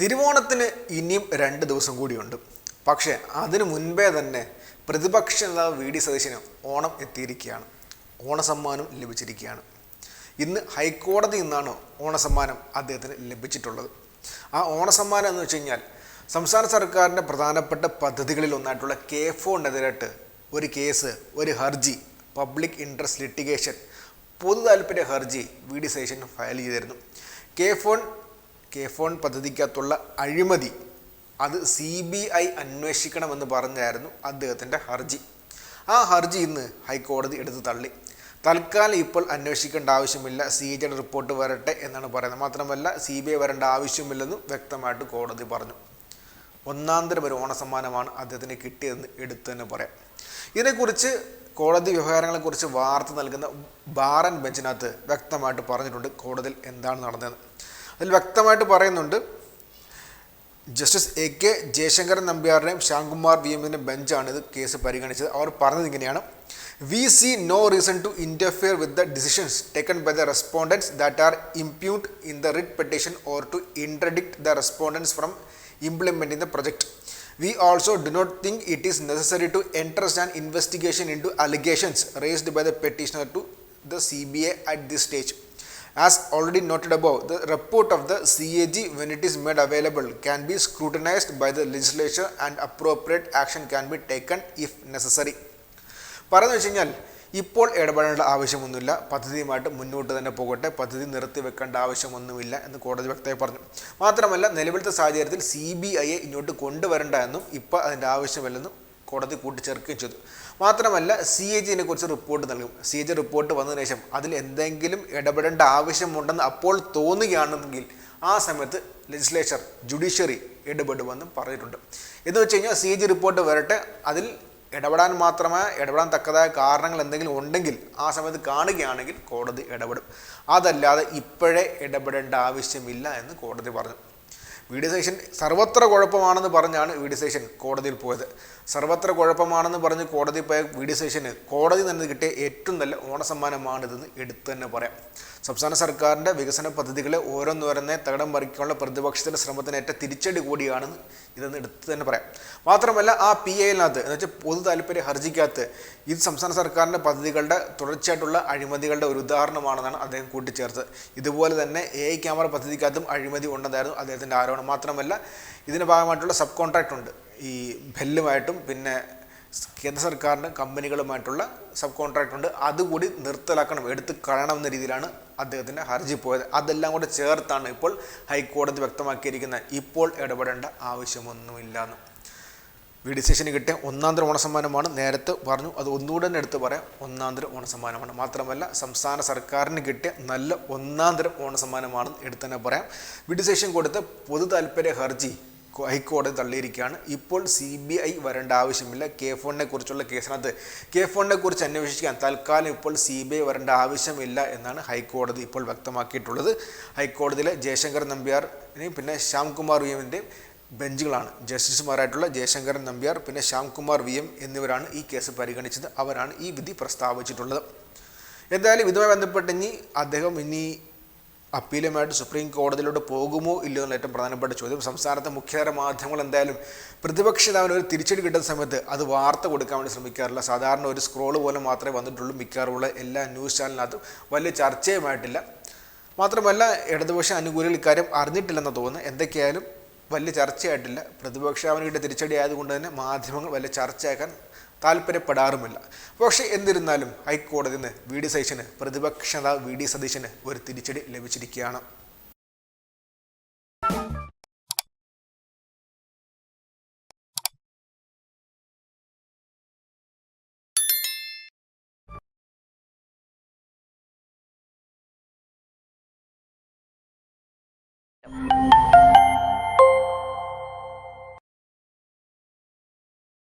തിരുവോണത്തിന് ഇനിയും രണ്ട് ദിവസം കൂടിയുണ്ട്. പക്ഷേ അതിനു മുൻപേ തന്നെ പ്രതിപക്ഷ നേതാവ് വി ഡി സതീശന് ഓണം എത്തിയിരിക്കുകയാണ്. ഓണസമ്മാനം ലഭിച്ചിരിക്കുകയാണ്. ഇന്ന് ഹൈക്കോടതി നിന്നാണ് ഓണസമ്മാനം അദ്ദേഹത്തിന് ലഭിച്ചിട്ടുള്ളത്? ആ ഓണസമ്മാനം എന്ന് വെച്ച് കഴിഞ്ഞാൽ സംസ്ഥാന സർക്കാരിന്റെ പ്രധാനപ്പെട്ട പദ്ധതികളിൽ ഒന്നായിട്ടുള്ള കെ ഫോണിനെതിരായിട്ട് ഒരു കേസ് ഒരു ഹർജി പബ്ലിക് ഇൻട്രസ്റ്റ് ലിറ്റിഗേഷൻ പൊതു താല്പര്യ ഹർജി വി ഡി സതീശൻ ഫയൽ ചെയ്തിരുന്നു. കെ ഫോൺ കെ ഫോൺ പദ്ധതിക്കകത്തുള്ള അഴിമതി അത് സി ബി ഐ അന്വേഷിക്കണമെന്ന് പറഞ്ഞായിരുന്നു അദ്ദേഹത്തിന്റെ ഹർജി. ആ ഹർജി ഇന്ന് ഹൈക്കോടതി എടുത്തു തള്ളി. തൽക്കാലം ഇപ്പോൾ അന്വേഷിക്കേണ്ട ആവശ്യമില്ല സി ജിയുടെ റിപ്പോർട്ട് വരട്ടെ എന്നാണ് പറയുന്നത്. മാത്രമല്ല സി ബി ഐ വരേണ്ട ആവശ്യമില്ലെന്നും വ്യക്തമായിട്ട് കോടതി പറഞ്ഞു. ഒന്നാന്തരം ഒരു ഓണസമ്മാനമാണ് അദ്ദേഹത്തിന് കിട്ടിയതെന്ന് എടുത്തു തന്നെ പറയാം. ഇതിനെക്കുറിച്ച് കോടതി വ്യവഹാരങ്ങളെക്കുറിച്ച് വാർത്ത നൽകുന്ന ബാറൻ ബെഞ്ചിനകത്ത് വ്യക്തമായിട്ട് പറഞ്ഞിട്ടുണ്ട് കോടതിയിൽ എന്താണ് നടന്നതെന്ന്. അതിൽ വ്യക്തമായിട്ട് പറയുന്നുണ്ട്. ജസ്റ്റിസ് എ കെ ജയശങ്കരൻ നമ്പ്യാറിനെയും ശ്യാംകുമാർ വി എമ്മിന്റെ ബെഞ്ചാണ് ഇത് കേസ് പരിഗണിച്ചത്. അവർ പറഞ്ഞത് ഇങ്ങനെയാണ്. We see no reason to interfere with the decisions taken by the respondents that are impute in the writ petition or to interdict the respondents from implementing the project we also do not think it is necessary to entrust and investigation in to allegations raised by the petitioner to the C B A at this stage. As already noted above, the report of the CAG, when it is made available, can be scrutinized by the legislature and appropriate action can be taken if necessary. പറയുന്നത് വെച്ച് കഴിഞ്ഞാൽ ഇപ്പോൾ ഇടപെടേണ്ട ആവശ്യമൊന്നുമില്ല. പദ്ധതിയുമായിട്ട് മുന്നോട്ട് തന്നെ പോകട്ടെ. പദ്ധതി നിർത്തി വെക്കേണ്ട ആവശ്യമൊന്നുമില്ല എന്ന് കോടതി വ്യക്തമായി പറഞ്ഞു. മാത്രമല്ല നിലവിലത്തെ സാഹചര്യത്തിൽ സി ബി ഐയെ ഇങ്ങോട്ട് കൊണ്ടുവരണ്ട എന്നും ഇപ്പോൾ അതിന്റെ ആവശ്യമില്ലെന്നും കോടതി കൂട്ടിച്ചേർക്കുകയും ചെയ്തു. മാത്രമല്ല സി എ ജിനെ കുറിച്ച് റിപ്പോർട്ട് നൽകും. സി എ ജി റിപ്പോർട്ട് വന്നതിന് ശേഷം അതിൽ എന്തെങ്കിലും ഇടപെടേണ്ട ആവശ്യമുണ്ടെന്ന് അപ്പോൾ തോന്നുകയാണെങ്കിൽ ആ സമയത്ത് ലെജിസ്ലേച്ചർ ജുഡീഷ്യറി ഇടപെടുമെന്നും പറഞ്ഞിട്ടുണ്ട്. എന്ന് വെച്ച് കഴിഞ്ഞാൽ സി എ ജി റിപ്പോർട്ട് വരട്ടെ. അതിൽ ഇടപെടാൻ മാത്രമേ ഇടപെടാൻ തക്കതായ കാരണങ്ങൾ എന്തെങ്കിലും ഉണ്ടെങ്കിൽ ആ സമയത്ത് കാണുകയാണെങ്കിൽ കോടതി ഇടപെടും. അതല്ലാതെ ഇപ്പോഴേ ഇടപെടേണ്ട ആവശ്യമില്ല എന്ന് കോടതി പറഞ്ഞു. വി ഡി സർവത്ര കുഴപ്പമാണെന്ന് പറഞ്ഞാണ് വി കോടതിയിൽ പോയത്. സർവത്ര കുഴപ്പമാണെന്ന് പറഞ്ഞ് കോടതി പോയ വി കോടതി തന്നെ കിട്ടിയ ഏറ്റവും നല്ല ഓണസമ്മാനമാണിതെന്ന് എടുത്തു തന്നെ പറയാം. സംസ്ഥാന സർക്കാരിന്റെ വികസന പദ്ധതികളെ ഓരോന്നോരോന്നെ തകടം പറിക്കാനുള്ള പ്രതിപക്ഷത്തിന്റെ ശ്രമത്തിനേറ്റ തിരിച്ചടി കൂടിയാണെന്ന് ഇതെന്ന് എടുത്തു തന്നെ പറയാം. മാത്രമല്ല ആ പി എയിനകത്ത് എന്ന് വെച്ചാൽ പൊതു താല്പര്യ ഹർജിക്കകത്ത് ഇത് സംസ്ഥാന സർക്കാരിന്റെ പദ്ധതികളുടെ തുടർച്ചയായിട്ടുള്ള അഴിമതികളുടെ ഒരു ഉദാഹരണമാണെന്നാണ് അദ്ദേഹം കൂട്ടിച്ചേർത്തത്. ഇതുപോലെ തന്നെ എ ഐ ക്യാമറ പദ്ധതിക്കകത്തും അഴിമതി ഉണ്ടെന്നായിരുന്നു അദ്ദേഹത്തിന്റെ ആരോപണം. മാത്രമല്ല ഇതിന്റെ ഭാഗമായിട്ടുള്ള സബ് കോൺട്രാക്റ്റ് ഉണ്ട്. ഈ ബെല്ലുമായിട്ടും പിന്നെ കേന്ദ്ര സർക്കാരിന്റെ കമ്പനികളുമായിട്ടുള്ള സബ് കോൺട്രാക്റ്റ് ഉണ്ട്. അതുകൂടി നിർത്തലാക്കണം എടുത്ത് കളയണം എന്ന രീതിയിലാണ് അദ്ദേഹത്തിന്റെ ഹർജി പോയത്. അതെല്ലാം കൂടെ ചേർത്താണ് ഇപ്പോൾ ഹൈക്കോടതി വ്യക്തമാക്കിയിരിക്കുന്നത്. ഇപ്പോൾ ഇടപെടേണ്ട ആവശ്യമൊന്നുമില്ലെന്ന്. വി ഡിസിഷൻ സേഷന് കിട്ടിയ ഒന്നാന്തര ഓണസമ്മാനമാണ്. നേരത്തെ പറഞ്ഞു അത് ഒന്നുകൂടെ തന്നെ എടുത്ത് പറയാം. ഒന്നാന്തര ഓണസമ്മാനമാണ്. മാത്രമല്ല സംസ്ഥാന സർക്കാരിന് കിട്ടിയ നല്ല ഒന്നാന്തര ഓണസമ്മാനമാണ് എടുത്ത് തന്നെ പറയാം. വി ഡിസിഷൻ കൊടുത്ത പൊതു താല്പര്യ ഹർജി ഹൈക്കോടതി തള്ളിയിരിക്കുകയാണ്. ഇപ്പോൾ സി ബി ഐ വരേണ്ട ആവശ്യമില്ല. കെ ഫോണിനെ കുറിച്ചുള്ള കേസിനകത്ത് കെ ഫോണിനെ കുറിച്ച് അന്വേഷിക്കാൻ തൽക്കാലം ഇപ്പോൾ സി ബി ഐ വരേണ്ട ആവശ്യമില്ല എന്നാണ് ഹൈക്കോടതി ഇപ്പോൾ വ്യക്തമാക്കിയിട്ടുള്ളത്. ഹൈക്കോടതിയിലെ ജയശങ്കർ നമ്പ്യാറിനെയും പിന്നെ ശ്യാംകുമാർ വി എമ്മിന്റെയും ബെഞ്ചുകളാണ്. ജസ്റ്റിസുമാരായിട്ടുള്ള ജയശങ്കരൻ നമ്പ്യാർ പിന്നെ ശ്യാംകുമാർ വി എം എന്നിവരാണ് ഈ കേസ് പരിഗണിച്ചത്. അവരാണ് ഈ വിധി പ്രസ്താവിച്ചിട്ടുള്ളത്. എന്തായാലും ഇതുമായി ബന്ധപ്പെട്ട് ഇനി അദ്ദേഹം ഇനി അപ്പീലുമായിട്ട് സുപ്രീം കോടതിയിലോട്ട് പോകുമോ ഇല്ലയോ എന്നുള്ള ഏറ്റവും പ്രധാനപ്പെട്ട ചോദ്യം. സംസ്ഥാനത്തെ മുഖ്യധാര മാധ്യമങ്ങൾ എന്തായാലും പ്രതിപക്ഷ നേതാവിന് ഒരു തിരിച്ചടി കിട്ടുന്ന സമയത്ത് അത് വാർത്ത കൊടുക്കാൻ വേണ്ടി ശ്രമിക്കാറില്ല. സാധാരണ ഒരു സ്ക്രോൾ പോലെ മാത്രമേ വന്നിട്ടുള്ളൂ മിക്കവാറുമുള്ള എല്ലാ ന്യൂസ് ചാനലിനകത്തും വലിയ ചർച്ചയുമായിട്ടില്ല. മാത്രമല്ല ഇടതുപക്ഷ അനുകൂലികൾ ഇക്കാര്യം അറിഞ്ഞിട്ടില്ലെന്ന് തോന്നുന്നു എന്തൊക്കെയായാലും വലിയ ചർച്ചയായിട്ടില്ല. പ്രതിപക്ഷാവനിയുടെ തിരിച്ചടി ആയതുകൊണ്ട് തന്നെ മാധ്യമങ്ങൾ വലിയ ചർച്ചയാക്കാൻ താല്പര്യപ്പെടാറുമില്ല. പക്ഷേ എന്നിരുന്നാലും ഹൈക്കോടതിയിൽ നിന്ന് വി ഡി സതീശന് പ്രതിപക്ഷ നേതാവ് വി ഡി സതീശന് ഒരു തിരിച്ചടി ലഭിച്ചിരിക്കുകയാണ്.